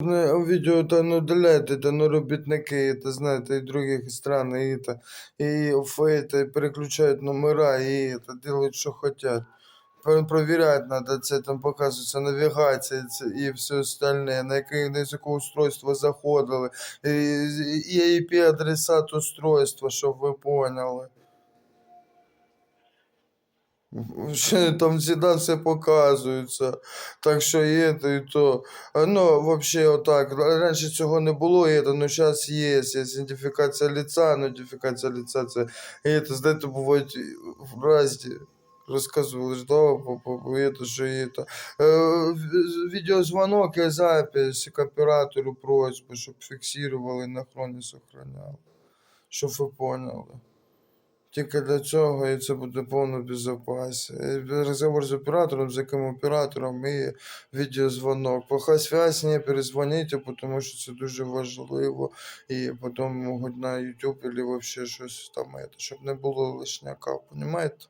Ну, Видео это не удаляют, это ну, робітники, это знаете, и других стран, и это, и в это, переключают номера, и это, делают, что хотят. Про- Проверять надо, це там показується навігація це, і все остальне, на яке, на яке устройство заходили, і, і IP-адресат устройства, щоб ви поняли. Ще Там всегда все показується. Так що і это, і то. А, Ну, вообще, отак. Раніше цього не було, і это, но зараз є. Є ідентифікація лица, нотифікація лица, це, і это, знаєте, бувають і в разі. Розказували ж, да, по, по, по это, що і это. Е, в- відеозвонок і запись к оператору просьбу, щоб фіксували, на хроні сохраняли. Щоб ви поняли. Тільки для цього і це буде повно безпеці. Розговор з оператором, з яким оператором і відеозвонок. Плоха связь, не перезвоніть, тому що це дуже важливо. І потім можуть на YouTube або взагалі щось там, щоб не було лишняка, понімаєте?